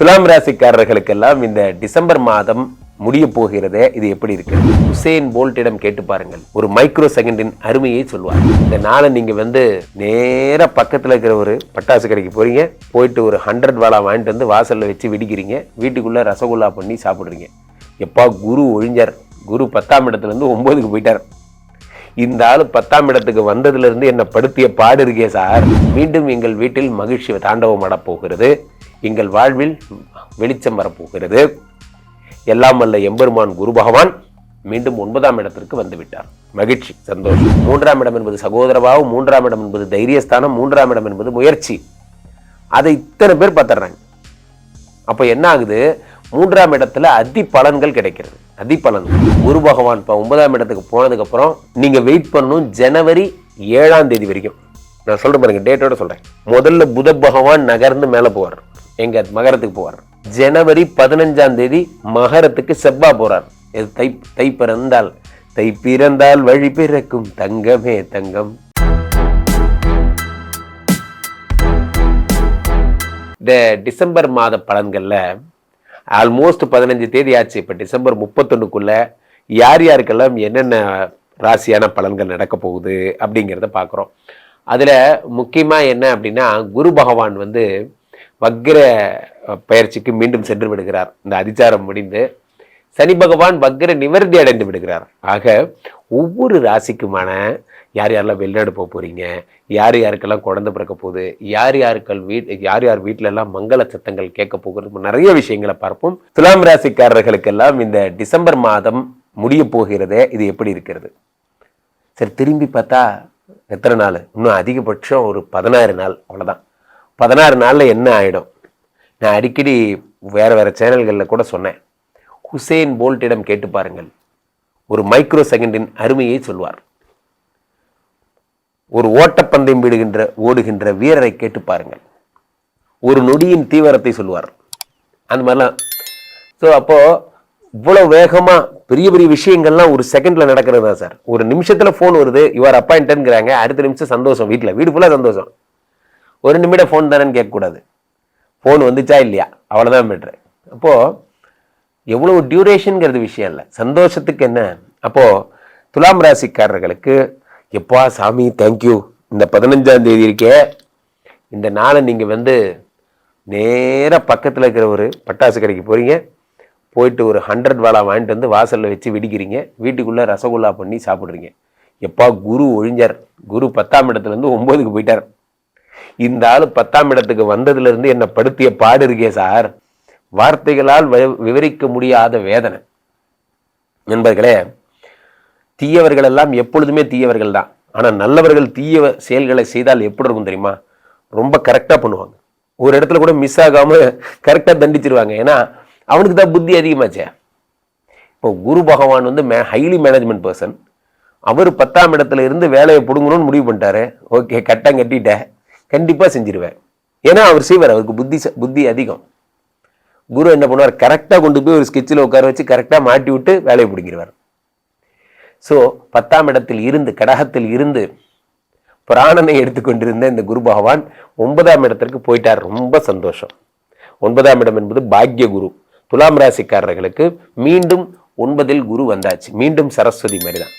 துலாம் ராசிக்காரர்களுக்கெல்லாம் இந்த டிசம்பர் மாதம் முடிய போகிறதே இது எப்படி இருக்கு? உசேன் போல்ட்டிடம் கேட்டு பாருங்கள். ஒரு மைக்ரோ செகண்டின் அருமையை சொல்லுவார் இந்த நாளை நீங்க வந்து நேரா பக்கத்துல இருக்கிற ஒரு பட்டாசு கடைக்கு போறீங்க. போயிட்டு ஒரு ஹண்ட்ரட் வாலா வாங்கிட்டு வந்து வாசல்ல வச்சு வெடிக்கிறீங்க. வீட்டுக்குள்ள ரசகுல்லா பண்ணி சாப்பிடுறீங்க. எப்பா குரு ஒழிஞ்சார். குரு பத்தாம் இடத்துல இருந்து ஒன்பதுக்கு போயிட்டார். இந்த ஆள் பத்தாம் இடத்துக்கு வந்ததுல இருந்து என்னை படுத்திய பாடு இருக்கே சார். மீண்டும் எங்கள் வீட்டில் மகிழ்ச்சி தாண்டவம் போகிறது. எங்கள் வாழ்வில் வெளிச்சம் வரப்போகிறது. எல்லாம் வல்ல எம்பெருமான் குரு பகவான் மீண்டும் ஒன்பதாம் இடத்திற்கு வந்துவிட்டார். மகிழ்ச்சி சந்தோஷம். மூன்றாம் இடம் என்பது சகோதரபாவம் மூன்றாம் இடம் என்பது தைரியஸ்தானம் மூன்றாம் இடம் என்பது முயற்சி. அதை இத்தனை பேர் பார்த்துடுறாங்க. அப்போ என்ன ஆகுது? மூன்றாம் இடத்துல அதி பலன்கள் கிடைக்கிறது. அதி பலன்கள் குரு பகவான் இப்போ ஒன்பதாம் இடத்துக்கு போனதுக்கப்புறம் நீங்கள் வெயிட் பண்ணணும் ஜனவரி ஏழாம் தேதி வரைக்கும். நான் சொல்கிறேன் பாருங்க டேட்டோட சொல்கிறேன் முதல்ல புத பகவான் நகர்ந்து மேலே போவார். எங்க மகரத்துக்கு போவார். ஜனவரி பதினஞ்சாம் தேதி மகரத்துக்கு செவ்வா போறார். இது தை தை பிறந்தால் தை பிறந்தால் வழி பிறக்கும் தங்கமே தங்கம். இந்த டிசம்பர் மாத பலன்களில் ஆல்மோஸ்ட் பதினஞ்சு தேதி ஆச்சு. இப்போ டிசம்பர் முப்பத்தொன்னுக்குள்ள யார் யாருக்கெல்லாம் என்னென்ன ராசியான பலன்கள் நடக்க போகுது அப்படிங்கிறத பார்க்குறோம். அதில் முக்கியமாக என்ன அப்படின்னா குரு பகவான் வந்து வக்ர பயிற்சிக்கு மீண்டும் சென்று விடுகிறார். இந்த அதிச்சாரம் முடிந்து சனி பகவான் வக்ர நிவர்த்தி அடைந்து விடுகிறார். ஆக ஒவ்வொரு ராசிக்குமான யார் யாரெல்லாம் வெளிநாடு போக போகிறீங்க யார் யாருக்கெல்லாம் குழந்தை பிறக்க போகுது யார் யாருக்கள் வீட் யார் யார் வீட்டிலெல்லாம் மங்கள சத்தங்கள் கேட்க போகிறது நிறைய விஷயங்களை பார்ப்போம். துலாம் ராசிக்காரர்களுக்கெல்லாம் இந்த டிசம்பர் மாதம் முடிய போகிறதே இது எப்படி இருக்கிறது? சரி திரும்பி பார்த்தா எத்தனை நாள்? இன்னும் அதிகபட்சம் ஒரு பதினாறு நாள் அவ்வளோதான் பதினாறு நாளில் என்ன ஆகிடும் நான் அடிக்கடி வேறு வேறு சேனல்களில் கூட சொன்னேன். ஹுசேன் போல்ட்டிடம் கேட்டு பாருங்கள். ஒரு மைக்ரோ செகண்டின் அருமையை சொல்வார். ஒரு ஓட்டப்பந்தயம் விடுகின்ற ஓடுகின்ற வீரரை கேட்டு பாருங்கள். ஒரு நொடியின் தீவிரத்தை சொல்வார். அந்த மாதிரிலாம். ஸோ அப்போ இவ்வளோ வேகமா பெரிய பெரிய விஷயங்கள்லாம் ஒரு செகண்ட்ல நடக்கிறது தான் சார். ஒரு நிமிஷத்தில் ஃபோன் வருது யுவர் அப்பாயிண்டன்ங்கிறாங்க அடுத்த நிமிஷம் சந்தோஷம். வீட்டில் வீடு ஃபுல்லாக சந்தோஷம். ஒரு நிமிடம் ஃபோன் தானேன்னு கேட்கக்கூடாது. ஃபோன் வந்துச்சா இல்லையா? அவ்வளோதான் பெட்ரு அப்போது எவ்வளோ டியூரேஷனுங்கிறது விஷயம் இல்லை. சந்தோஷத்துக்கு என்ன? அப்போது துலாம் ராசிக்காரர்களுக்கு எப்பா சாமி தேங்க்யூ இந்த பதினஞ்சாம் தேதி இருக்கே. இந்த நாளை நீங்கள் வந்து நேராக பக்கத்தில் இருக்கிற ஒரு பட்டாசு கடைக்கு போகிறீங்க போயிட்டு ஒரு ஹண்ட்ரட் வாழா வாங்கிட்டு வந்து வாசலில் வச்சு வெடிக்கிறீங்க. வீட்டுக்குள்ளே ரசகுல்லா பண்ணி சாப்பிட்றீங்க. எப்பா குரு ஒழிஞ்சார். குரு பத்தாம் இடத்துலேருந்து ஒம்போதுக்கு போயிட்டார். இந்த ஆள் பத்தாம் இடத்துக்கு வந்ததுலேருந்து என்னை படுத்திய பாடு இருக்கே சார். வார்த்தைகளால் வி- விவரிக்க முடியாத வேதனை. நண்பர்களே தீயவர்கள் எல்லாம் எப்பொழுதுமே தீயவர்கள் தான். ஆனால் நல்லவர்கள் தீய செயல்களை செய்தால் எப்படி இருக்கும் தெரியுமா? ரொம்ப கரெக்டாக பண்ணுவாங்க. ஒரு இடத்துல கூட மிஸ் ஆகாமல் கரெக்டாக தண்டிச்சிருவாங்க. ஏன்னா அவனுக்கு தான் புத்தி அதிகமாச்சே. இப்போ குரு பகவான் வந்து மே ஹைலி மேனேஜ்மெண்ட் பர்சன் அவர் பத்தாம் இடத்துல இருந்து வேலையை பிடுங்கணும்னு முடிவு பண்ணிட்டாரு. ஓகே கட்டம் கட்டிட்டேன். கண்டிப்பாக செஞ்சிருவேன். ஏன்னா அவர் செய்வார். அவருக்கு புத்தி ச- புத்தி அதிகம். குரு என்ன பண்ணுவார்? கரெக்டாக கொண்டு போய் ஒரு ஸ்கெட்சில் உட்கார வச்சு கரெக்டாக மாட்டி விட்டு வேலையை பிடிங்கிடுவார் ஸோ பத்தாம் இடத்தில் இருந்து கடகத்தில் இருந்து பிராணனை எடுத்துக்கொண்டிருந்த இந்த குரு பகவான் ஒன்பதாம் இடத்திற்கு போயிட்டார். ரொம்ப சந்தோஷம். ஒன்பதாம் இடம் என்பது பாக்ய குரு. துலாம் ராசிக்காரர்களுக்கு மீண்டும் ஒன்பதில் குரு வந்தாச்சு. மீண்டும் சரஸ்வதி மாதிரிதான்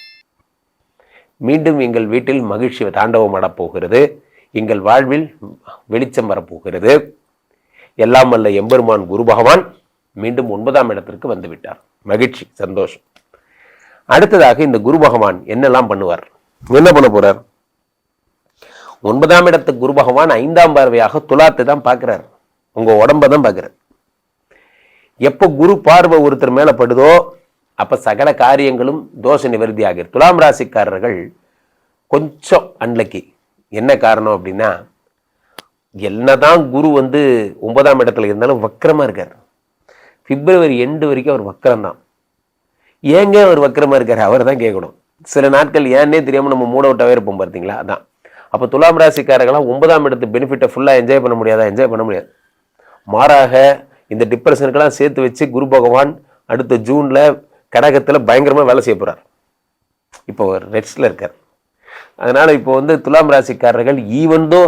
மீண்டும் எங்கள் வீட்டில் மகிழ்ச்சி தாண்டவம் போகிறது. எங்கள் வாழ்வில் வெளிச்சம் வரப்போகிறது. எல்லாம் அல்ல எம்பெருமான் குரு பகவான் மீண்டும் ஒன்பதாம் இடத்திற்கு வந்து விட்டார் மகிழ்ச்சி சந்தோஷம். அடுத்ததாக இந்த குரு பகவான் என்னெல்லாம் பண்ணுவார்? என்ன பண்ண போறார்? ஒன்பதாம் இடத்து குரு பகவான் ஐந்தாம் பார்வையாக துலாத்தை தான் பார்க்கிறார். உங்க உடம்ப தான் பார்க்கிறார். எப்போ குரு பார்வை ஒருத்தர் மேல படுதோ அப்ப சகல காரியங்களும் தோஷ நிவர்த்தி ஆகிறது துலாம் ராசிக்காரர்கள் கொஞ்சம் அன்லக்கி. என்ன காரணம் அப்படின்னா என்னதான் குரு வந்து ஒன்பதாம் இடத்துல இருந்தாலும் வக்கரமாக இருக்கார். பிப்ரவரி எண்டு வரைக்கும் அவர் வக்கரம் தான் ஏங்க அவர் வக்கரமாக இருக்கார்? அவர் தான் கேட்கணும். சில நாட்கள் ஏன்னே தெரியாமல் நம்ம மூட விட்டாவே இருப்போம் பார்த்தீங்களா அதான். அப்போ துலாம் ராசிக்காரர்களாம் ஒன்பதாம் இடத்து பெனிஃபிட்டை ஃபுல்லாக என்ஜாய் பண்ண முடியாதா? என்ஜாய் பண்ண முடியாது. மாறாக இந்த டிப்ரெஷனுக்கெல்லாம் சேர்த்து வச்சு குரு பகவான் அடுத்த ஜூனில் கடகத்தில் பயங்கரமாக வேலை செய்ய போகிறார் இப்போ ஒரு இருக்கார். அதனால் இப்போ வந்து துலாம் ராசிக்காரர்கள் even though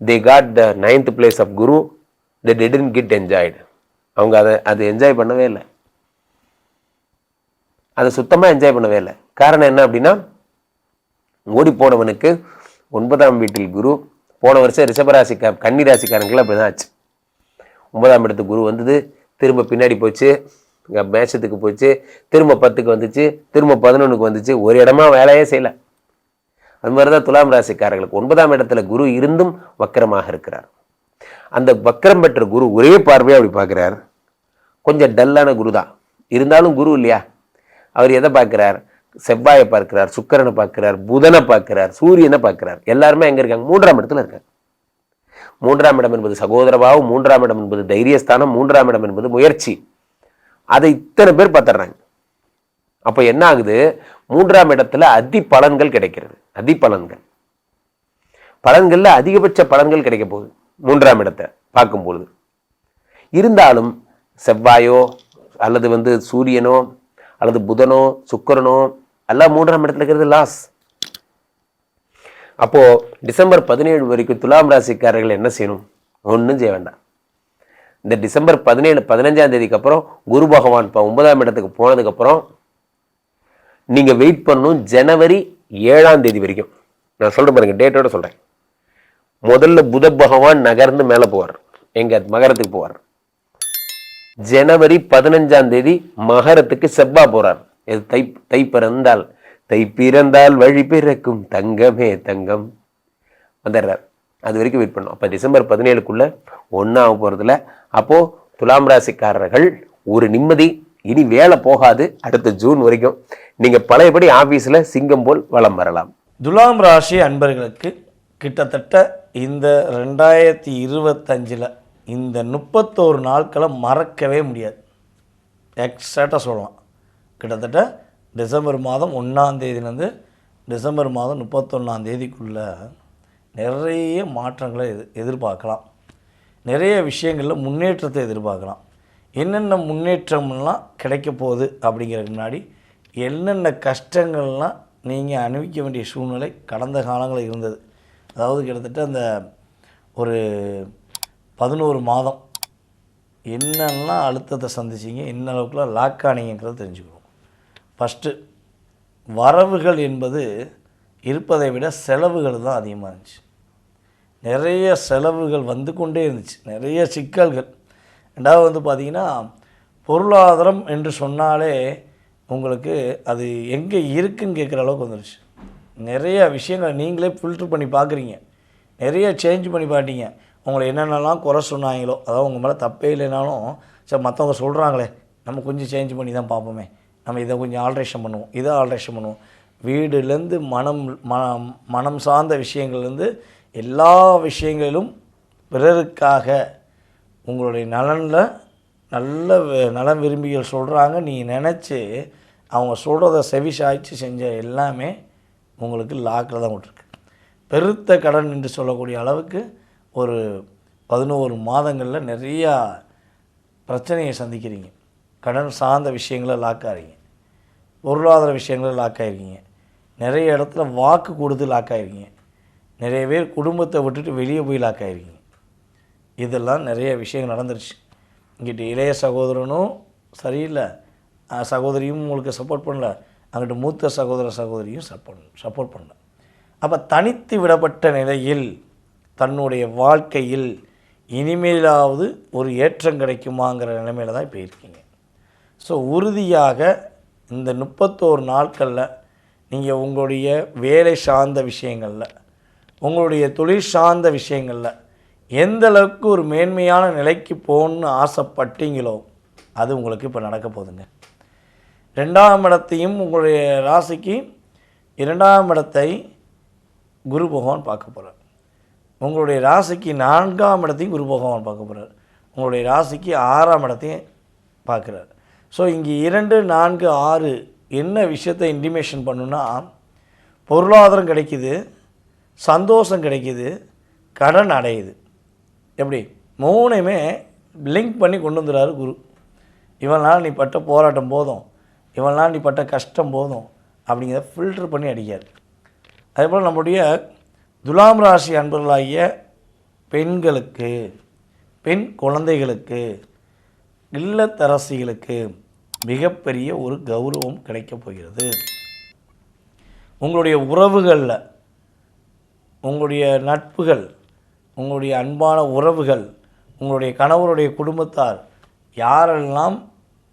they got the ninth place of Guru they didn't get enjoyed அவங்க அதை அதை என்ஜாய் பண்ணவே இல்லை. அதை சுத்தமாக என்ஜாய் பண்ணவே இல்லை. காரணம் என்ன அப்படின்னா ஓடி போனவனுக்கு ஒன்பதாம் வீட்டில் குரு போன வருஷம் ரிஷபராசிக்கா கன்னி ராசிக்காரங்களுக்கு அப்படி தான் ஆச்சு. ஒன்பதாம் இடத்துக்கு குரு வந்தது திரும்ப பின்னாடி போச்சு மேஷத்துக்கு போச்சு திரும்ப பத்துக்கு வந்துச்சு திரும்ப பதினொன்றுக்கு வந்துச்சு ஒரு இடமா வேலையே செய்யல. அது மாதிரி தான் துலாம் ராசிக்காரர்களுக்கு ஒன்பதாம் இடத்துல குரு இருந்தும் வக்கரமாக இருக்கிறார். அந்த வக்கரம் பெற்ற குரு ஒரே பார்வையாக அப்படி பார்க்குறார். கொஞ்சம் டல்லான குரு தான் இருந்தாலும் குரு இல்லையா? அவர் எதை பார்க்குறார்? செவ்வாயை பார்க்கிறார் சுக்கரனை பார்க்கிறார் புதனை பார்க்கிறார் சூரியனை பார்க்கிறார். எல்லாருமே எங்கே இருக்காங்க? மூன்றாம் இடத்துல இருக்காங்க. மூன்றாம் இடம் என்பது சகோதரவாகவும் மூன்றாம் இடம் என்பது தைரியஸ்தானம் மூன்றாம் இடம் என்பது முயற்சி. அதை இத்தனை பேர் பார்த்துடுறாங்க. அப்போ என்ன ஆகுது? மூன்றாம் இடத்துல அதி பலன்கள் கிடைக்கிறது. அதி பலன்கள் பலன்களில் அதிகபட்ச பலன்கள் கிடைக்க போகுது. மூன்றாம் இடத்தை பார்க்கும்பொழுது. இருந்தாலும் செவ்வாயோ அல்லது வந்து சூரியனோ அல்லது புதனோ சுக்கிரனோ எல்லாம் மூன்றாம் இடத்துல இருக்கிறது லாஸ் அப்போ டிசம்பர் பதினேழு வரைக்கும் துலாம் ராசிக்காரர்கள் என்ன செய்யணும்? ஒன்றும் செய்ய வேண்டாம். இந்த டிசம்பர் பதினேழு பதினஞ்சாம் தேதிக்கு அப்புறம் குரு பகவான் இப்போ ஒன்பதாம் இடத்துக்கு போனதுக்கப்புறம் நீங்கள் வெயிட் பண்ணணும் ஜனவரி ஏழாம் தேதி வரைக்கும். நான் சொல்கிறேன் பாருங்க டேட்டோட சொல்கிறேன் முதல்ல புத பகவான் நகர்ந்து மேலே போவார். எங்க? மகரத்துக்கு போவார். ஜனவரி பதினஞ்சாம் தேதி மகரத்துக்கு செவ்வா போகிறார் இது தை தை பிறந்தால் தை பிறந்தால் வழி பிறக்கும் தங்கமே தங்கம். வந்துடுறார். அது வரைக்கும் வெயிட் பண்ணோம் அப்போ டிசம்பர் பதினேழுக்குள்ள ஒன்றாக போகிறதுல அப்போது துலாம் ராசிக்காரர்கள் ஒரு நிம்மதி இனி வேலை போகாது அடுத்த ஜூன் வரைக்கும். நீங்கள் பழையபடி ஆஃபீஸில் சிங்கம் போல் வலம் வரலாம். துலாம் ராசி அன்பர்களுக்கு கிட்டத்தட்ட இந்த ரெண்டாயிரத்தி இருபத்தஞ்சில் இந்த முப்பத்தோரு நாட்களை மறக்கவே முடியாது. எக்ஸாக்டாக சொல்லலாம். கிட்டத்தட்ட டிசம்பர் மாதம் ஒன்றாந்தேதியிலேருந்து டிசம்பர் மாதம் முப்பத்தொன்னாந்தேதிக்குள்ளே நிறைய மாற்றங்களை எது எதிர்பார்க்கலாம். நிறைய விஷயங்களில் முன்னேற்றத்தை எதிர்பார்க்கலாம். என்னென்ன முன்னேற்றம்லாம் கிடைக்க போகுது அப்படிங்கிறதுக்கு முன்னாடி என்னென்ன கஷ்டங்கள்லாம் நீங்கள் அனுபவிக்க வேண்டிய சூழ்நிலை கடந்த காலங்களில் இருந்தது. அதாவது கிட்டத்தட்ட அந்த ஒரு பதினோரு மாதம் என்னெல்லாம் அழுத்தத்தை சந்திச்சிங்க என்ன அளவுக்குலாம் லாக் ஆனீங்கிறத தெரிஞ்சுக்கணும். ஃபஸ்ட்டு வரவுகள் என்பது இருப்பதை விட செலவுகள் தான் அதிகமாக இருந்துச்சு. நிறைய செலவுகள் வந்து கொண்டே இருந்துச்சு. நிறைய சிக்கல்கள். ரெண்டாவது வந்து பார்த்திங்கன்னா பொருளாதாரம் என்று சொன்னாலே உங்களுக்கு அது எங்கே இருக்குன்னு கேட்குற அளவுக்கு வந்துருச்சு. நிறைய விஷயங்களை நீங்களே ஃபில்ட்ரு பண்ணி பார்க்குறீங்க. நிறைய சேஞ்ச் பண்ணி பார்த்தீங்க உங்களை என்னென்னலாம் குறை சொன்னாங்களோ அதாவது உங்கள் மேலே தப்பே இல்லைனாலும் சரி மற்றவங்க சொல்கிறாங்களே நம்ம கொஞ்சம் சேஞ்ச் பண்ணி தான் பார்ப்போமே. நம்ம இதை கொஞ்சம் ஆல்ட்ரேஷன் பண்ணுவோம் இதை ஆல்ட்ரேஷன் பண்ணுவோம். வீடுலேருந்து மனம் மனம் மனம் சார்ந்த விஷயங்கள்லேருந்து எல்லா விஷயங்களிலும் பிறருக்காக உங்களுடைய நலனில் நல்ல நலம் விரும்பிகள் சொல்கிறாங்க நீ நினச்சி அவங்க சொல்கிறத செவி சாய்ச்சி செஞ்ச எல்லாமே உங்களுக்கு லாக்கில் தான் விட்டுருக்கு. பெருத்த கடன் என்று சொல்லக்கூடிய அளவுக்கு ஒரு பதினோரு மாதங்களில் நிறையா பிரச்சனையை சந்திக்கிறீங்க. கடன் சார்ந்த விஷயங்களை லாக் ஆகிறீங்க. பொருளாதார விஷயங்களை லாக் ஆகிருக்கீங்க நிறைய இடத்துல வாக்கு கொடுத்து லாக் ஆகிருக்கீங்க நிறைய பேர் குடும்பத்தை விட்டுட்டு வெளியே போய் லாக் ஆகிருக்கீங்க இதெல்லாம் நிறைய விஷயங்கள் நடந்துருச்சு. இங்கிட்ட இளைய சகோதரனும் சரியில்லை. சகோதரியும் உங்களுக்கு சப்போர்ட் பண்ணல. அங்கிட்டு மூத்த சகோதர சகோதரியும் சப்போர்ட் சப்போர்ட் பண்ணல. அப்போ தனித்து விடப்பட்ட நிலையில் தன்னுடைய வாழ்க்கையில் இனிமேலாவது ஒரு ஏற்றம் கிடைக்குமாங்கிற நிலைமையில தான் இப்போ இருக்கீங்க. ஸோ உறுதியாக இந்த முப்பத்தோரு நாட்களில் நீங்கள் உங்களுடைய வேலை சார்ந்த விஷயங்களில் உங்களுடைய தொழில் சார்ந்த விஷயங்களில் எந்த அளவுக்கு ஒரு மேன்மையான நிலைக்கு போகணுன்னு ஆசைப்பட்டீங்களோ அது உங்களுக்கு இப்போ நடக்க போகுதுங்க. ரெண்டாம் இடத்தையும் உங்களுடைய ராசிக்கு இரண்டாம் இடத்தை குரு பகவான் பார்க்க போகிறார் உங்களுடைய ராசிக்கு நான்காம் இடத்தையும் குரு பகவான் பார்க்க போகிறார் உங்களுடைய ராசிக்கு ஆறாம் இடத்தையும் பார்க்குறார். ஸோ இங்கே இரண்டு நான்கு ஆறு என்ன விஷயத்தை இன்டிமேஷன் பண்ணுன்னா பொருளாதாரம் கிடைக்குது சந்தோஷம் கிடைக்குது கடன் அடையுது. எப்படி? மூணையுமே லிங்க் பண்ணி கொண்டு வந்துடுறாரு குரு. இவன் நாள் நீ பட்ட போராட்டம் போதும். இவன் நாள் நீ பட்ட கஷ்டம் போதும். அப்படிங்கிறத ஃபில்டர் பண்ணி அடிக்கார் அதே போல் நம்முடைய துலாம் ராசி அன்பர்களாகிய பெண்களுக்கு பெண் குழந்தைகளுக்கு இல்லத்தரசிகளுக்கு மிகப்பெரிய ஒரு கௌரவம் கிடைக்கப் போகிறது. உங்களுடைய உறவுகளில் உங்களுடைய நட்புகள் உங்களுடைய அன்பான உறவுகள் உங்களுடைய கணவருடைய குடும்பத்தார் யாரெல்லாம்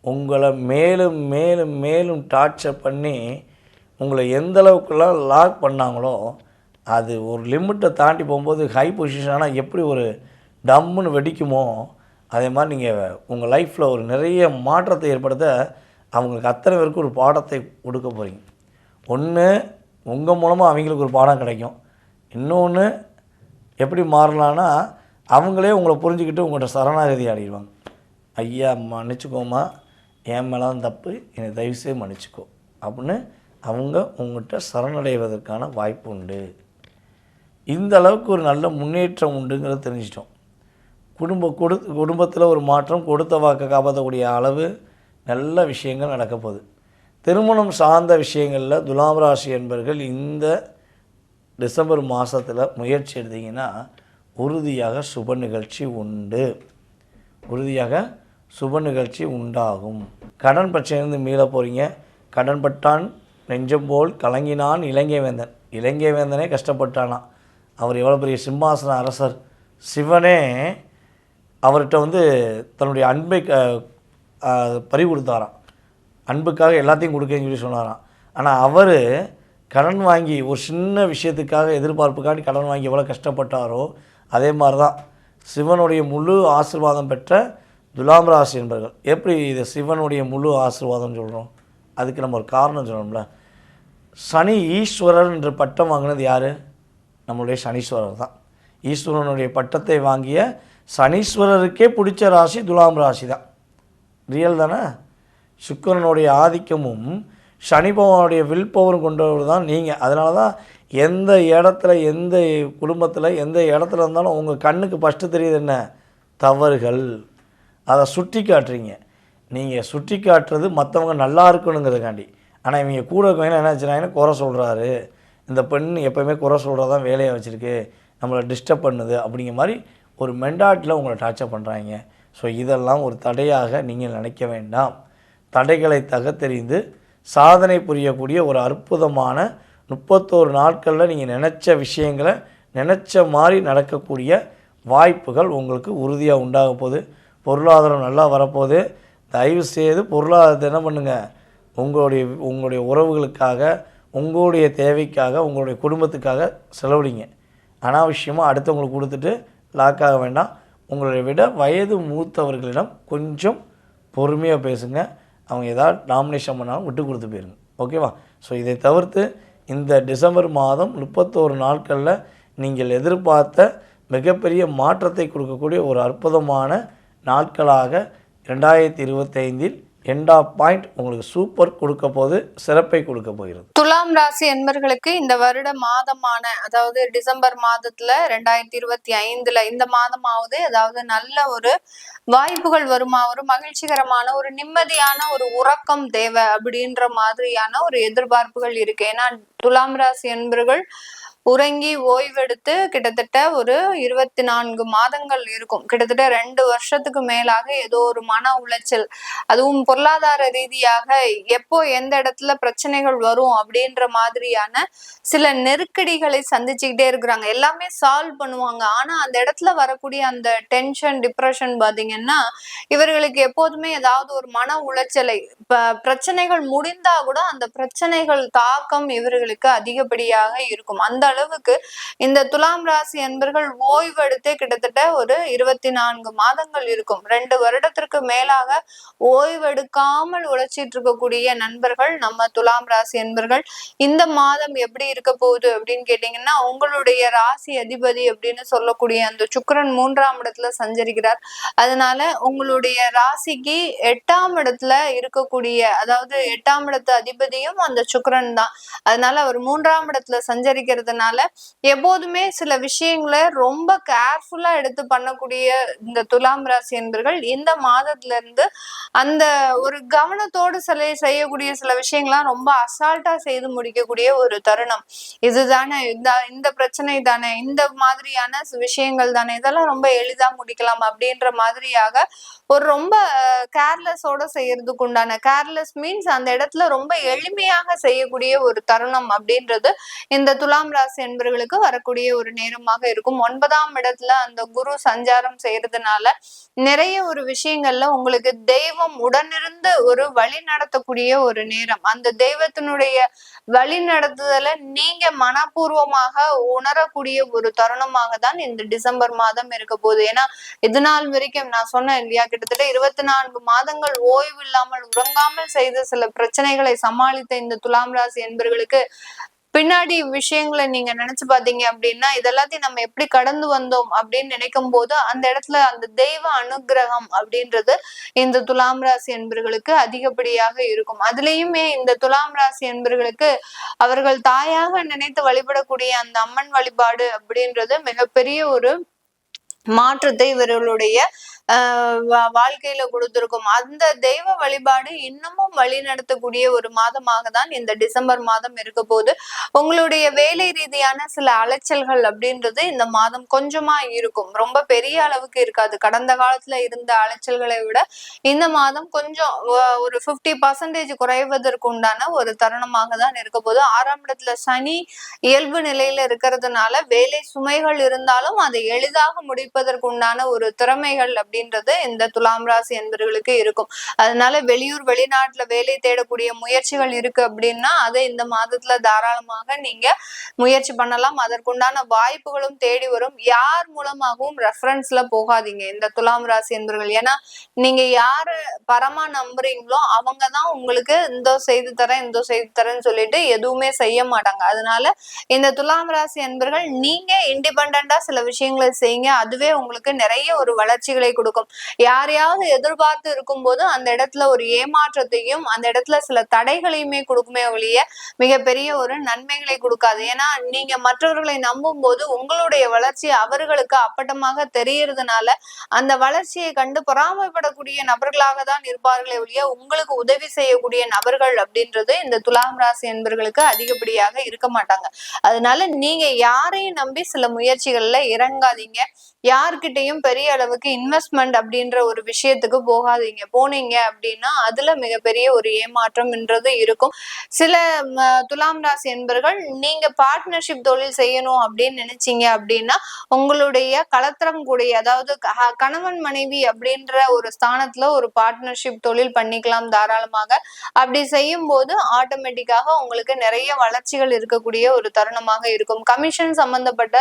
உங்களை மேலும் மேலும் மேலும் டார்ச்சர் பண்ணி உங்களை எந்த அளவுக்குலாம் லாக் பண்ணாங்களோ அது ஒரு லிமிட்டை தாண்டி போகும்போது ஹை பொசிஷனாக எப்படி ஒரு டம்முன்னு வெடிக்குமோ அதே மாதிரி நீங்கள் உங்கள் லைஃப்பில் ஒரு நிறைய மாற்றத்தை ஏற்படுத்த அவங்களுக்கு அத்தனை பேருக்கு ஒரு பாடத்தை கொடுக்க போகிறீங்க ஒன்று உங்கள் மூலமாக அவங்களுக்கு ஒரு பாடம் கிடைக்கும். இன்னொன்று மாறலான்னா அவங்களே உங்களை புரிஞ்சுக்கிட்டு உங்கள்கிட்ட சரணாகதி ஆடிடுவாங்க. ஐயா மன்னிச்சுக்கோமா என் மேலே தான் தப்பு. என்னை தயவுசெய்து மன்னிச்சுக்கோ. அப்படின்னு அவங்க உங்கள்கிட்ட சரணடைவதற்கான வாய்ப்பு உண்டு. இந்த அளவுக்கு ஒரு நல்ல முன்னேற்றம் உண்டுங்கிறத தெரிஞ்சிட்டோம். குடும்ப கொடு குடும்பத்தில் ஒரு மாற்றம் கொடுத்த வாக்கை காப்பாற்றக்கூடிய அளவு நல்ல விஷயங்கள் நடக்க போகுது திருமணம் சார்ந்த விஷயங்களில் துலாம் ராசி என்பவர்கள் இந்த டிசம்பர் மாதத்தில் முயற்சி எடுத்தீங்கன்னா உறுதியாக சுப நிகழ்ச்சி உண்டு. உறுதியாக சுப நிகழ்ச்சி உண்டாகும். கடன் பிரச்சனையிலிருந்து மீள போகிறீங்க கடன் பட்டான் நெஞ்சம் போல் கலங்கினான் இலங்கை வேந்தன். இலங்கை வேந்தனே கஷ்டப்பட்டானா? அவர் எவ்வளோ பெரிய சிம்மாசன அரசர். சிவனே அவர்கிட்ட வந்து தன்னுடைய அன்பை க பறி கொடுத்தாராம் அன்புக்காக எல்லாத்தையும் கொடுக்கன்னு சொல்லி சொன்னாராம். ஆனால் அவர் கடன் வாங்கி ஒரு சின்ன விஷயத்துக்காக எதிர்பார்ப்புக்காண்டி கடன் வாங்கி எவ்வளோ கஷ்டப்பட்டாரோ அதே மாதிரி தான் சிவனுடைய முழு ஆசீர்வாதம் பெற்ற துலாம் ராசி என்பவர்கள் எப்படி இதை சிவனுடைய முழு ஆசிர்வாதம் சொல்கிறோம் அதுக்கு நம்ம ஒரு காரணம் சொல்லணும்ல. சனி ஈஸ்வரர் என்ற பட்டம் வாங்கினது யார்? நம்மளுடைய சனீஸ்வரர் தான். ஈஸ்வரனுடைய பட்டத்தை வாங்கிய சனீஸ்வரருக்கே பிடிச்ச ராசி துலாம் ராசி தான். ரியல் தானே? சுக்கரனுடைய ஆதிக்கமும் சனி பகவானுடைய வில் பவர் கொண்டவர் தான் நீங்கள் அதனால தான் எந்த இடத்துல எந்த குடும்பத்தில் எந்த இடத்துல இருந்தாலும் உங்கள் கண்ணுக்கு ஃபஸ்ட்டு தெரியுது என்ன? தவறுகள். அதை சுட்டி காட்டுறீங்க. நீங்கள் சுட்டி காட்டுறது மற்றவங்க நல்லா இருக்கணுங்கிறதுக்காண்டி. ஆனால் இவங்க கூட இருக்கவங்க என்ன வச்சுறாங்கன்னா குறை சொல்கிறாரு இந்த பெண் எப்போயுமே குறை சொல்கிறது தான் வேலையை வச்சுருக்கு. நம்மளை டிஸ்டர்ப் பண்ணுது அப்படிங்கிற மாதிரி ஒரு மெண்டாட்டில் உங்களை டார்ச்சர் பண்ணுறாங்க ஸோ இதெல்லாம் ஒரு தடையாக நீங்கள் நினைக்க வேண்டாம். தடைகளை தகத்தெறிந்து சாதனை புரியக்கூடிய ஒரு அற்புதமான முப்பத்தோரு நாட்களில் நீங்கள் நினச்ச விஷயங்களை நினச்ச மாதிரி நடக்கக்கூடிய வாய்ப்புகள் உங்களுக்கு உறுதியாக உண்டாக போகுது. பொருளாதாரம் நல்லா வரப்போகுது. தயவு செய்து பொருளாதாரத்தை என்ன பண்ணுங்கள் உங்களுடைய உங்களுடைய உறவுகளுக்காக உங்களுடைய தேவைக்காக உங்களுடைய குடும்பத்துக்காக செலவழிங்க அனாவசியமாக அடுத்தவங்களுக்கு கொடுத்துட்டு லாக்காக வேண்டாம். உங்களை விட வயது மூத்தவர்களிடம் கொஞ்சம் பொறுமையாக பேசுங்க. அவங்க ஏதாவது நாமினேஷன் பண்ணாலும் விட்டு கொடுத்து போயிருங்க. ஓகேவா ஸோ இதை தவிர்த்து இந்த டிசம்பர் மாதம் முப்பத்தோரு நாட்களில் நீங்கள் எதிர்பார்த்த மிகப்பெரிய மாற்றத்தை கொடுக்கக்கூடிய ஒரு அற்புதமான நாட்களாக ரெண்டாயிரத்தி இருபத்தைந்தில் எண்டா பாயிண்ட் உங்களுக்கு சூப்பர் கொடுக்க போது சிறப்பை கொடுக்க போகிறது. துலாம் ராசி என்பர்களுக்கு இந்த வருட மாதமான அதாவது டிசம்பர் மாதத்துல ரெண்டாயிரத்தி இருபத்தி ஐந்துல இந்த மாதமாவது அதாவது நல்ல ஒரு வாய்ப்புகள் வருமா? ஒரு மகிழ்ச்சிகரமான ஒரு நிம்மதியான ஒரு உறக்கம் தேவை அப்படின்ற மாதிரியான ஒரு எதிர்பார்ப்புகள் இருக்கு. ஏன்னா துலாம் ராசி என்பர்கள் உறங்கி ஓய்வெடுத்து கிட்டத்தட்ட ஒரு இருபத்தி நான்கு மாதங்கள் இருக்கும். கிட்டத்தட்ட ரெண்டு வருஷத்துக்கு மேலாக ஏதோ ஒரு மன உளைச்சல் அதுவும் பொருளாதார ரீதியாக எப்போ எந்த இடத்துல பிரச்சனைகள் வரும் அப்படின்ற மாதிரியான சில நெருக்கடிகளை சந்திச்சுக்கிட்டே இருக்கிறாங்க. எல்லாமே சால்வ் பண்ணுவாங்க. ஆனா அந்த இடத்துல வரக்கூடிய அந்த டென்ஷன் டிப்ரெஷன் பாத்தீங்கன்னா இவர்களுக்கு எப்போதுமே ஏதாவது ஒரு மன உளைச்சலை பிரச்சனைகள் முடிந்தா கூட அந்த பிரச்சனைகள் தாக்கம் இவர்களுக்கு அதிகப்படியாக இருக்கும். அந்த அளவுக்கு இந்த துலாம் ராசி அன்பர்கள் ஓய்வெடுத்தே கிட்டத்தட்ட ஒரு இருபத்தி நான்கு மாதங்கள் இருக்கும். ரெண்டு வருடத்திற்கு மேலாக ஓய்வெடுக்காமல் உழைச்சிட்டு இருக்கக்கூடிய நண்பர்கள் நம்ம துலாம் ராசி அன்பர்கள் இந்த மாதம் எப்படி இருக்க போகுது அப்படின்னு கேட்டீங்கன்னா உங்களுடைய ராசி அதிபதி அப்படின்னு சொல்லக்கூடிய அந்த சுக்கரன் மூன்றாம் இடத்துல சஞ்சரிக்கிறார். அதனால உங்களுடைய ராசிக்கு எட்டாம் இடத்துல இருக்கக்கூடிய அதாவது எட்டாம் இடத்து அதிபதியும் அந்த சுக்கரன் தான். அதனால அவர் மூன்றாம் இடத்துல சஞ்சரிக்கிறதுனால இருக்கிறதுனால எப்போதுமே சில விஷயங்களை ரொம்ப கேர்ஃபுல்லா எடுத்து பண்ணக்கூடிய இந்த துலாம் ராசி என்பர்கள் இந்த மாதத்துல இருந்து அந்த ஒரு கவனத்தோடு சில செய்யக்கூடிய சில விஷயங்கள்லாம் ரொம்ப அசால்ட்டா செய்து முடிக்கக்கூடிய ஒரு தருணம். இதுதானே இந்த இந்த பிரச்சனை தானே இந்த மாதிரியான விஷயங்கள் தானே இதெல்லாம் ரொம்ப எளிதா முடிக்கலாம் அப்படின்ற மாதிரியாக ஒரு ரொம்ப கேர்லெஸ்ஸோட செய்யறதுக்கு உண்டான கேர்லெஸ் மீன்ஸ் அந்த இடத்துல ரொம்ப எளிமையாக செய்யக்கூடிய ஒரு தருணம் அப்படின்றது இந்த துலாம் ராசி என்பவர்களுக்கு வரக்கூடிய ஒரு நேரமாக இருக்கும். ஒன்பதாம் இடத்துல அந்த குரு சஞ்சாரம் செய்யறதுனால நிறைய ஒரு விஷயங்கள்ல உங்களுக்கு தெய்வம் உடனிருந்து ஒரு வழி நடத்தக்கூடிய ஒரு நேரம். அந்த தெய்வத்தினுடைய வழி நடத்துதல நீங்க மனப்பூர்வமாக உணரக்கூடிய ஒரு தருணமாக தான் இந்த டிசம்பர் மாதம் இருக்க போகுது. ஏன்னா இது நாள் வரைக்கும் நான் சொன்னேன் இல்லையா கிட்டத்தட்ட இருபத்தி நான்கு மாதங்கள் ஓய்வு இல்லாமல் உறங்காமல் செய்த சில பிரச்சனைகளை சமாளித்த இந்த துலாம் ராசி என்பர்களுக்கு பின்னாடி விஷயங்களை நீங்க நினைச்சு பாத்தீங்க அப்படின்னா இதெல்லாத்தையும் நம்ம எப்படி கடந்து வந்தோம் அப்படின்னு நினைக்கும் போது அந்த இடத்துல அந்த தெய்வ அனுகிரகம் அப்படின்றது இந்த துலாம் ராசி என்பர்களுக்கு அதிகப்படியாக இருக்கும். அதுலயுமே இந்த துலாம் ராசி என்பர்களுக்கு அவர்கள் தாயாக நினைத்து வழிபடக்கூடிய அந்த அம்மன் வழிபாடு அப்படின்றது மிகப்பெரிய ஒரு மாற்றத்தை இவர்களுடைய வாழ்க்கையில கொடுத்திருக்கும். அந்த தெய்வ வழிபாடு இன்னமும் வழி நடத்தக்கூடிய ஒரு மாதமாக தான் இந்த டிசம்பர் மாதம் இருக்க போது உங்களுடைய வேலை ரீதியான சில அலைச்சல்கள் அப்படின்றது இந்த மாதம் கொஞ்சமா இருக்கும். ரொம்ப பெரிய அளவுக்கு இருக்காது. கடந்த காலத்துல இருந்த அலைச்சல்களை விட இந்த மாதம் கொஞ்சம் ஒரு பிப்டி பர்சன்டேஜ் குறைவதற்கு உண்டான ஒரு தருணமாக தான் இருக்க போது ஆறாம் இடத்துல சனி இயல்பு நிலையில இருக்கிறதுனால வேலை சுமைகள் இருந்தாலும் அதை எளிதாக முடிப்பதற்கு உண்டான ஒரு திறமைகள் அப்படின்றது இந்த துலாம் ராசி என்பவர்களுக்கு இருக்கும். அதனால வெளியூர் வெளிநாட்டுல வேலை தேடக்கூடிய முயற்சிகள் இருக்கு அப்படின்னா அதை இந்த மாதத்துல தாராளமாக நீங்க முயற்சி பண்ணலாம். அதற்குண்டான வாய்ப்புகளும் தேடி வரும். யார் மூலமாகவும் ரெஃபரன்ஸ்ல போகாதீங்க இந்த துலாம் ராசி என்பவர்கள் ஏன்னா நீங்க யார பரமா நம்புறீங்களோ அவங்க தான் உங்களுக்கு இந்த செய்து தரேன் இந்த செய்து தரேன்னு சொல்லிட்டு எதுவுமே செய்ய மாட்டாங்க. அதனால இந்த துலாம் ராசி என்பர்கள் நீங்க இண்டிபெண்டா சில விஷயங்களை செய்யுங்க. அதுவே உங்களுக்கு நிறைய ஒரு வளர்ச்சிகளை கொடுக்கும். யாரையாவது எதிர்பார்த்து இருக்கும்போது அந்த இடத்துல ஒரு ஏமாற்றத்தையும் அந்த இடத்துல சில தடைகளையுமே கொடுக்குமே ஒழிய மிகப்பெரிய ஒரு நன்மைகளை கொடுக்காது. ஏன்னா நீங்க மற்றவர்களை நம்பும் போது உங்களுடைய வளர்ச்சி அவர்களுக்கு அப்பட்டமாக தெரியறதுனால அந்த வளர்ச்சியை கண்டு பொறாமைப்படக்கூடிய நபர்களாக தான் இருப்பார்களே ஒழிய உங்களுக்கு உதவி செய்யக்கூடிய நபர்கள் அப்படின்றது இந்த துலாம் ராசி என்பர்களுக்கு அதிகப்படியாக இருக்க மாட்டாங்க. அதனால நீங்க யாரையும் நம்பி சில முயற்சிகள்ல இறங்காதீங்க. யார்கிட்டயும் பெரிய அளவுக்கு இன்வெஸ்ட்மெண்ட் அப்படின்ற ஒரு விஷயத்துக்கு போகாதீங்க. போனீங்க அப்படின்னா அதுல மிகப்பெரிய ஒரு ஏமாற்றம்ன்றது இருக்கும். சில துலாம் ராசி என்பர்கள் நீங்க பார்ட்னர்ஷிப் தொழில் செய்யணும் அப்படின்னு நினைச்சீங்க அப்படின்னா உங்களுடைய கலத்திரம் கூடிய அதாவது கணவன் மனைவி அப்படின்ற ஒரு ஸ்தானத்துல ஒரு பார்ட்னர்ஷிப் தொழில் பண்ணிக்கலாம் தாராளமாக. அப்படி செய்யும் போது ஆட்டோமேட்டிக்காக உங்களுக்கு நிறைய வளர்ச்சிகள் இருக்கக்கூடிய ஒரு தருணமாக இருக்கும். கமிஷன் சம்பந்தப்பட்ட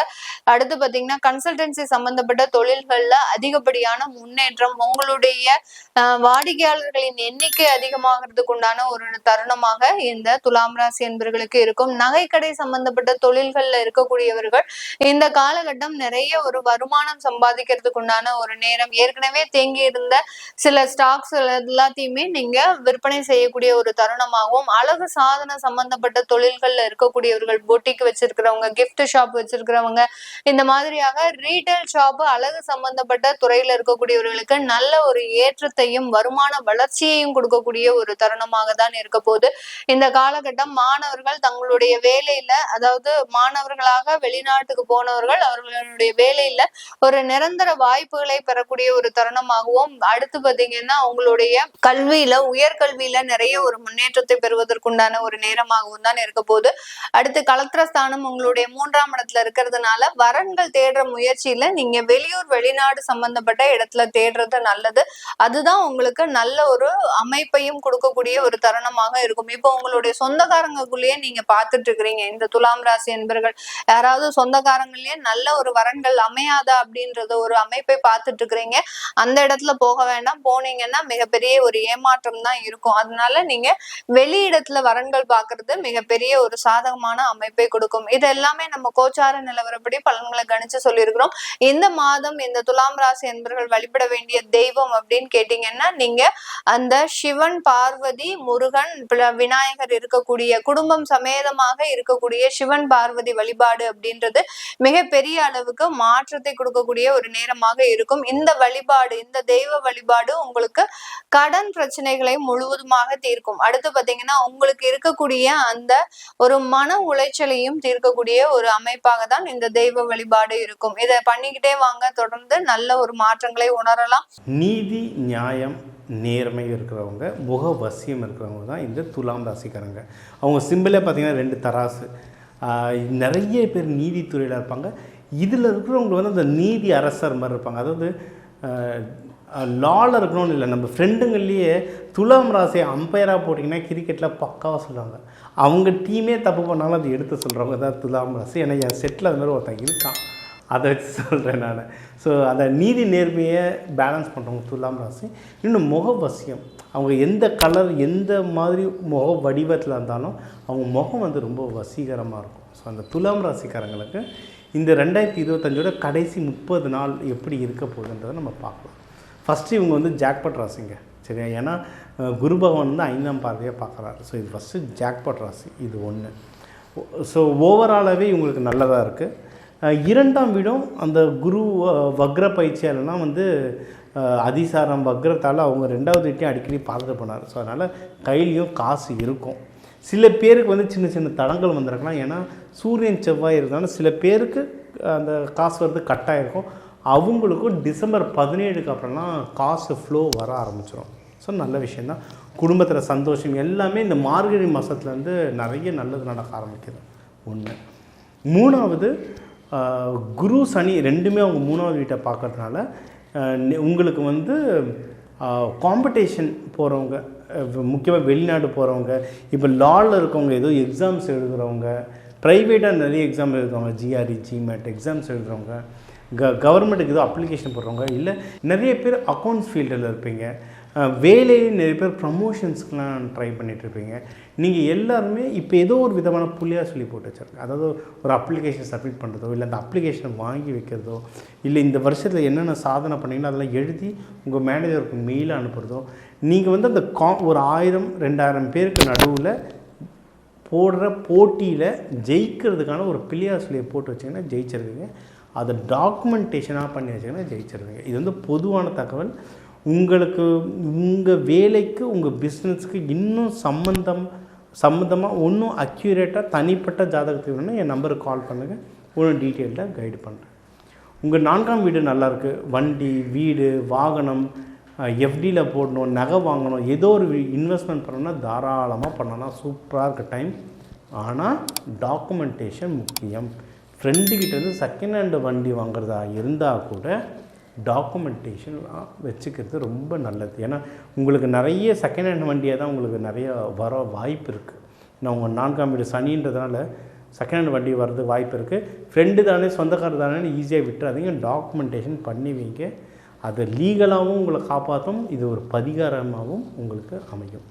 அடுத்து பாத்தீங்கன்னா கன்சல்டன்சி சம்பந்தப்பட்ட தொழில்கள்ல அதிகப்படியான முன்னேற்றம் உங்களுடைய வாடிக்கையாளர்களின் எண்ணிக்கை அதிகமாகிறதுக்கு உண்டான ஒரு தருணமாக இந்த துலாம் ராசி என்பர்களுக்கு இருக்கும். நகைக்கடை சம்பந்தப்பட்ட தொழில்கள்ல இருக்கக்கூடியவர்கள் இந்த காலகட்டம் நிறைய ஒரு வருமானம் சம்பாதிக்கிறதுக்கு உண்டான ஒரு நேரம். ஏற்கனவே தேங்கி இருந்த சில ஸ்டாக்ஸ் எல்லாத்தையுமே நீங்க விற்பனை செய்யக்கூடிய ஒரு தருணமாகவும் அழகு சாதன சம்பந்தப்பட்ட தொழில்கள்ல இருக்கக்கூடியவர்கள் பொட்டிக்கு வச்சிருக்கிறவங்க கிஃப்ட் ஷாப் வச்சிருக்கிறவங்க இந்த மாதிரியாக ரீட்டைல் ஷாப் அழகு சம்பந்தப்பட்ட துறையில இருக்கக்கூடியவர்களுக்கு நல்ல ஒரு ஏற்றத்தையும் வருமான வளர்ச்சியையும் கொடுக்கக்கூடிய ஒரு தருணமாக தான் இருக்க போகுது. இந்த காலகட்டம் மாணவர்கள் தங்களுடைய வேலையில அதாவது மாணவர்களாக வெளிநாட்டுக்கு போனவர்கள் அவர்களுடைய வேலையில ஒரு நிரந்தர வாய்ப்புகளை பெறக்கூடிய ஒரு தருணமாகவும் அடுத்து பாத்தீங்கன்னா அவங்களுடைய கல்வியில உயர்கல்வியில நிறைய ஒரு முன்னேற்றத்தை பெறுவதற்குண்டான ஒரு நேரமாகவும் தான் இருக்க போகுது. அடுத்து கலத்திரஸ்தானம் உங்களுடைய மூன்றாம் இடத்துல இருக்கிறதுனால வரன்கள் தேடுற முயற்சியில நீங்க வெளியூர் வெளிநாடு சம்பந்தப்பட்ட இடத்துல தேடுறது நல்லது. அதுதான் உங்களுக்கு நல்ல ஒரு அமைப்பையும் கொடுக்கக்கூடிய ஒரு தருணமாக இருக்கும். இப்போ உங்களுடைய சொந்தக்காரங்களுக்குள்ளேயே நீங்க பார்த்துட்டு இருக்கிறீங்க இந்த துலாம் ராசி என்பர்கள் யாராவது சொந்தக்காரங்களே நல்ல ஒரு வரன்கள் அமையாதா அப்படின்றத ஒரு அமைப்பை பார்த்துட்டு இருக்கிறீங்க அந்த இடத்துல போக வேண்டாம். போனீங்கன்னா மிகப்பெரிய ஒரு ஏமாற்றம் தான் இருக்கும். அதனால நீங்க வெளி இடத்துல வரன்கள் பார்க்கிறது மிகப்பெரிய ஒரு சாதகமான அமைப்பை கொடுக்கும். இது எல்லாமே நம்ம கோச்சார நிலவரப்படி பலன்களை கணிச்சு சொல்லியிருக்கிறோம். இந்த மாதம் இந்த துலாம் ராசி என்பர்கள் வழிபட வேண்டிய தெய்வம் அப்படின்னு கேட்டீங்கன்னா நீங்க அந்த சிவன் பார்வதி முருகன் விநாயகர் இருக்கக்கூடிய குடும்பம் சமேதமாக இருக்கக்கூடிய சிவன் பார்வதி வழிபாடு அப்படின்றது மிக பெரிய அளவுக்கு மாற்றத்தை கொடுக்கக்கூடிய ஒரு நேரமாக இருக்கும். இந்த வழிபாடு இந்த தெய்வ வழிபாடு உங்களுக்கு கடன் பிரச்சனைகளை முழுவதுமாக தீர்க்கும். அடுத்து பாத்தீங்கன்னா உங்களுக்கு இருக்கக்கூடிய அந்த ஒரு மன உளைச்சலையும் தீர்க்கக்கூடிய ஒரு அமைப்பாக தான் இந்த தெய்வ வழிபாடு இருக்கும். இதை பண்ணிக்கிட்டு வாங்க. தொடர்ந்து நல்ல ஒரு மாற்றங்களை உணரலாம். நீதி நியாயம் நேர்மை இருக்கிறவங்க முக வசியம் இருக்கிறவங்க தான் இந்த துலாம் ராசிக்காரங்க. அவங்க சிம்பிளே பார்த்தீங்கன்னா ரெண்டு தராசு. நிறைய பேர் நீதித்துறையில் இருப்பாங்க. இதில் இருக்கிறவங்க வந்து அந்த நீதி அரசர் மாதிரி இருப்பாங்க. அதாவது லாவில் இருக்கணும்னு இல்லை. நம்ம ஃப்ரெண்டுங்கள்லேயே துலாம் ராசியை அம்பையராக போட்டிங்கன்னா கிரிக்கெட்டில் பக்காவாக சொல்லுவாங்க. அவங்க டீமே தப்பு பண்ணாலும் அதை எடுத்து சொல்கிறவங்க தான் துலாம் ராசி. ஏன்னா என் செட்டில் அது மாதிரி ஒருத்தன் இருக்கான். அதை வச்சு சொல்கிறேன் நான். ஸோ அந்த நீதி நேர்மையை பேலன்ஸ் பண்ணுறவங்க துலாம் ராசி இன்னும் முகவசியம். அவங்க எந்த கலர் எந்த மாதிரி முக வடிவத்தில் இருந்தாலும் அவங்க முகம் வந்து ரொம்ப வசீகரமாக இருக்கும். ஸோ அந்த துலாம் ராசிக்காரங்களுக்கு இந்த ரெண்டாயிரத்தி இருபத்தஞ்சோட கடைசி முப்பது நாள் எப்படி இருக்க போகுதுன்றதை நம்ம பார்க்கலாம். ஃபஸ்ட்டு இவங்க வந்து ஜாக்பட் ராசிங்க சரியா? ஏன்னா குரு பகவான் வந்து ஐந்தாம் பார்வையாக பார்க்குறாரு. ஸோ இது ஃபஸ்ட்டு ஜாக்பாட் ராசி இது ஒன்று ஸோ ஓவராலாகவே இவங்களுக்கு நல்லதாக இருக்குது இரண்டாம் வீடும் அந்த குரு வக்ர பயிற்சியாலலாம் வந்து அதிசாரம் வக்ரத்தால் அவங்க ரெண்டாவது வீட்டையும் அடிக்கடி பார்த்துட்டு போனார். ஸோ அதனால் கையிலையும் காசு இருக்கும். சில பேருக்கு வந்து சின்ன சின்ன தடங்கள் வந்திருக்கலாம். ஏன்னா சூரியன் செவ்வாய் இருந்தாலும் சில பேருக்கு அந்த காசு வர்றது கட்டாக இருக்கும். அவங்களுக்கும் டிசம்பர் பதினேழுக்கு அப்புறம்லாம் காசு ஃப்ளோ வர ஆரம்பிச்சிடும் ஸோ நல்ல விஷயந்தான் குடும்பத்தில் சந்தோஷம் எல்லாமே இந்த மார்கழி மாதத்துலேருந்து நிறைய நல்லது நடக்க ஆரம்பிக்குது. ஒன்று மூணாவது குரு சனி ரெண்டுமே அவங்க மூணாவது வீட்டை பார்க்கறதுனால உங்களுக்கு வந்து காம்படிஷன் போகிறவங்க முக்கியமாக வெளிநாடு போகிறவங்க இப்போ லாவில் இருக்கவங்க ஏதோ எக்ஸாம்ஸ் எழுதுகிறவங்க ப்ரைவேட்டாக நிறைய எக்ஸாம் எழுதுறவங்க ஜிஆர்இ ஜிமேட் எக்ஸாம்ஸ் எழுதுறவங்க க கவர்மெண்ட்டுக்கு ஏதோ அப்ளிகேஷன் போடுறவங்க இல்லை நிறைய பேர் அக்கௌண்ட்ஸ் ஃபீல்டில் இருப்பீங்க. வேலையிலே நிறைய பேர் ப்ரமோஷன்ஸ்க்கெலாம் ட்ரை பண்ணிகிட்ருப்பீங்க நீங்கள் எல்லாருமே இப்போ ஏதோ ஒரு விதமான புள்ளியாக சொல்லி போட்டு வச்சுருங்க அதாவது ஒரு அப்ளிகேஷன் சப்மிட் பண்ணுறதோ இல்லை அந்த அப்ளிகேஷனை வாங்கி வைக்கிறதோ இல்லை இந்த வருஷத்தில் என்னென்ன சாதனை பண்ணீங்களோ அதெல்லாம் எழுதி உங்கள் மேனேஜருக்கு மெயில் அனுப்புகிறதோ நீங்கள் வந்து அந்த கா ஒரு ஆயிரம் ரெண்டாயிரம் பேருக்கு நடுவில் போடுற போட்டியில் ஜெயிக்கிறதுக்கான ஒரு பிள்ளையார் சொல்லியை போட்டு வச்சிங்கன்னா ஜெயிச்சிருவீங்க. அதை டாக்குமெண்டேஷனாக பண்ணி வச்சிங்கன்னா ஜெயிச்சிருவீங்க. இது வந்து பொதுவான தகவல். உங்களுக்கு உங்கள் வேலைக்கு உங்கள் பிஸ்னஸ்க்கு இன்னும் சம்மந்தம் சம்மந்தமாக இன்னும் அக்யூரேட்டாக தனிப்பட்ட ஜாதகத்துக்கு வேணும்னா என் நம்பருக்கு கால் பண்ணுங்கள் இன்னும் டீட்டெயில்டாக கைடு பண்ணுறேன் உங்கள் நான்காம் வீடு நல்லாயிருக்கு வண்டி வீடு வாகனம் எஃப்டியில் போடணும் நகை வாங்கணும் ஏதோ ஒரு இன்வெஸ்ட்மெண்ட் பண்ணணும்னா தாராளமாக பண்ணலாம். சூப்பராக இருக்க டைம் ஆனால் டாக்குமெண்டேஷன் முக்கியம். ஃப்ரெண்டுக்கிட்டேருந்து செகண்ட் ஹேண்டு வண்டி வாங்குறதா இருந்தால் கூட டாக்குமெண்டேஷன்லாம் வச்சுக்கிறது ரொம்ப நல்லது. ஏன்னா உங்களுக்கு நிறைய செகண்ட் ஹேண்ட் வண்டியாக தான் உங்களுக்கு நிறைய வர வாய்ப்பு இருக்குது நான் உங்கள் நான்காம் வீடு சனின்றதுனால செகண்ட் ஹேண்ட் வண்டி வர்றது வாய்ப்பு இருக்குது ஃப்ரெண்டு தானே சொந்தக்காரர் தானே ஈஸியாக விட்டுறாதீங்க. டாக்குமெண்டேஷன் பண்ணி வைங்க. அதை லீகலாகவும் உங்களை காப்பாற்றும் இது ஒரு பதிகாரமாகவும் உங்களுக்கு அமையும்.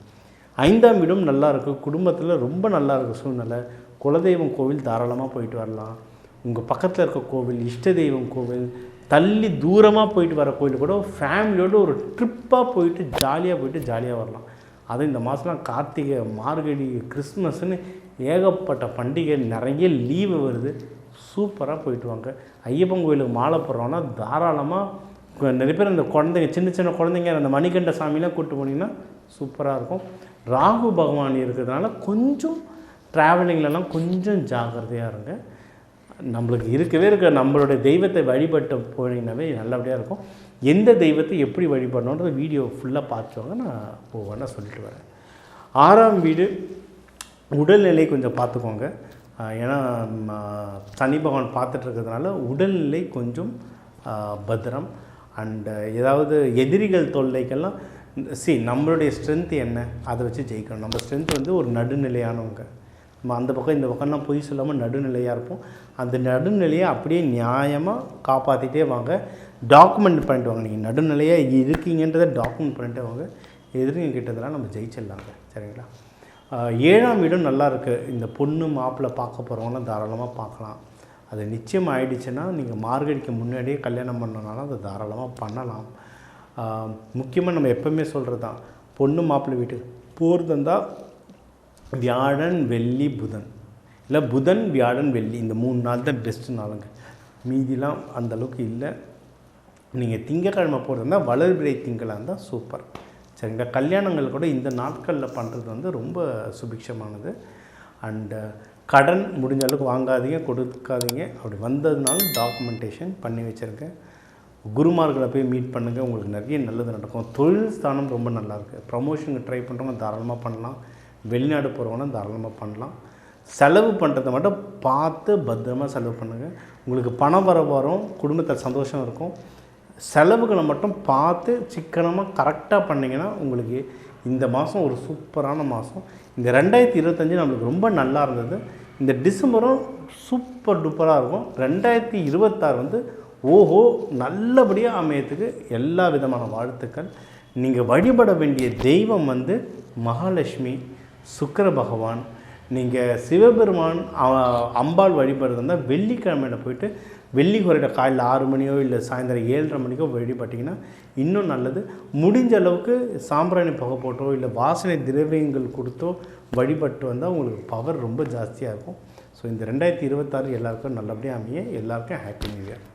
ஐந்தாம் வீடும் நல்லா இருக்குது குடும்பத்தில் ரொம்ப நல்லா இருக்குது சூழ்நிலை. குலதெய்வம் கோவில் தாராளமாக போயிட்டு வரலாம். உங்கள் பக்கத்தில் இருக்க கோவில் இஷ்ட தெய்வம் கோவில் தள்ளி தூரமாக போயிட்டு வர கோயில் கூட ஃபேமிலியோடு ஒரு ட்ரிப்பாக போயிட்டு ஜாலியாக போயிட்டு ஜாலியாக வரலாம். அதுவும் இந்த மாதம்லாம் கார்த்திகை மார்கழி கிறிஸ்மஸ்னு ஏகப்பட்ட பண்டிகை நிறைய லீவு வருது. சூப்பராக போயிட்டு வாங்க. ஐயப்பன் கோயிலுக்கு மாலை போடுறோன்னா தாராளமாக நிறைய பேர் அந்த குழந்தைங்க சின்ன சின்ன குழந்தைங்க அந்த மணிகண்ட சாமிலாம் கூப்பிட்டு போனீங்கன்னா சூப்பராக இருக்கும். ராகு பகவான் இருக்கிறதுனால கொஞ்சம் ட்ராவலிங்லலாம் கொஞ்சம் ஜாக்கிரதையாக இருங்க. நம்மளுக்கு இருக்கவே இருக்க நம்மளுடைய தெய்வத்தை வழிபட்டு போனீங்கன்னாவே நல்லபடியாக இருக்கும். எந்த தெய்வத்தை எப்படி வழிபடணுன்றது வீடியோ ஃபுல்லாக பார்த்துவாங்க நான் ஒவ்வொன்றா சொல்லிட்டு வரேன். ஆறாம் வீடு உடல்நிலை கொஞ்சம் பார்த்துக்கோங்க. ஏன்னா சனி பகவான் பார்த்துட்டு இருக்கிறதுனால உடல்நிலை கொஞ்சம் பத்திரம். அண்டு ஏதாவது எதிரிகள் தொல்லைக்கெல்லாம் சி நம்மளுடைய ஸ்ட்ரென்த் என்ன? அதை வச்சு ஜெயிக்கணும். நம்ம ஸ்ட்ரென்த் வந்து ஒரு நடுநிலையானவங்க. நம்ம அந்த பக்கம் இந்த பக்கம்லாம் பொய் சொல்லாமல் நடுநிலையாக இருப்போம். அந்த நடுநிலையை அப்படியே நியாயமாக காப்பாற்றிட்டே வாங்க. டாக்குமெண்ட் பண்ணிட்டு வாங்க நீங்கள் நடுநிலையாக இருக்கீங்கன்றதை டாக்குமெண்ட் பண்ணிட்டு வாங்க. எதிரிங்க கிட்டதெல்லாம் நம்ம ஜெயிச்சிடலாங்க. சரிங்களா? ஏழாம் வீடும் நல்லா இருக்குது இந்த பொண்ணு மாப்பிள்ளை பார்க்க போகிறவங்களாம் தாராளமாக பார்க்கலாம். அது நிச்சயம் ஆயிடுச்சுன்னா நீங்கள் மார்கழிக்கு முன்னாடியே கல்யாணம் பண்ணனாலும் அதை தாராளமாக பண்ணலாம். முக்கியமாக நம்ம எப்பவுமே சொல்கிறது தான் பொண்ணு மாப்பிள்ளை வீட்டுக்கு போர் தந்தால் வியாழன் வெள்ளி புதன். இல்லை புதன் வியாழன் வெள்ளி. இந்த மூணு நாள் தான் பெஸ்ட்டு நாளுங்க. மீதிலாம் அந்த அளவுக்கு இல்லை. நீங்கள் திங்கக்கிழமை போகிறதுனா இருந்தால் வளர்பிறை திங்களாக இருந்தால் சூப்பர் சரிங்களா? கல்யாணங்கள் கூட இந்த நாட்களில் பண்ணுறது வந்து ரொம்ப சுபிக்ஷமானது. அண்டு கடன் முடிஞ்ச அளவுக்கு வாங்காதீங்க கொடுக்காதீங்க. அப்படி வந்ததுனாலும் டாக்குமெண்டேஷன் பண்ணி வச்சுருங்க. குருமார்களை போய் மீட் பண்ணுங்கள் உங்களுக்கு நிறைய நல்லது நடக்கும். தொழில் ஸ்தானம் ரொம்ப நல்லாயிருக்கு ப்ரமோஷனுக்கு ட்ரை பண்ணுறவங்க தாராளமாக பண்ணலாம். வெளிநாடு போகிறவங்களும் தாராளமாக பண்ணலாம். செலவு பண்ணுறதை மட்டும் பார்த்து பத்திரமா செலவு பண்ணுங்கள் உங்களுக்கு பணம் வர வரும் குடும்பத்தில் சந்தோஷம் இருக்கும். செலவுகளை மட்டும் பார்த்து சிக்கனமாக கரெக்டாக பண்ணிங்கன்னா உங்களுக்கு இந்த மாதம் ஒரு சூப்பரான மாதம் இந்த ரெண்டாயிரத்தி இருபத்தஞ்சி நம்மளுக்கு ரொம்ப நல்லா இருந்தது. இந்த டிசம்பரும் சூப்பர் டூப்பராக இருக்கும். ரெண்டாயிரத்தி இருபத்தாறு வந்து ஓஹோ நல்லபடியாக அமையத்துக்கு எல்லா விதமான வாழ்த்துக்கள். நீங்கள் வழிபட வேண்டிய தெய்வம் வந்து மகாலட்சுமி. சுக்கர பகவான் நீங்கள் சிவபெருமான் அம்பாள் வழிபடுறது இருந்தால் வெள்ளிக்கிழமையில் போயிட்டு வெள்ளி குறையிட காலையில் ஆறு மணியோ இல்லை சாயந்தரம் ஏழரை மணிக்கோ வழிபட்டிங்கன்னா இன்னும் நல்லது. முடிஞ்ச அளவுக்கு சாம்பிராணி புகை போட்டோ இல்லை வாசனை திரவியங்கள் கொடுத்தோ வழிபட்டு வந்தால் உங்களுக்கு பவர் ரொம்ப ஜாஸ்தியாக இருக்கும். ஸோ இந்த ரெண்டாயிரத்தி இருபத்தாறு எல்லாருக்கும் நல்லபடியாக அமைய எல்லாருக்கும் ஹாப்பி நியூ இயர்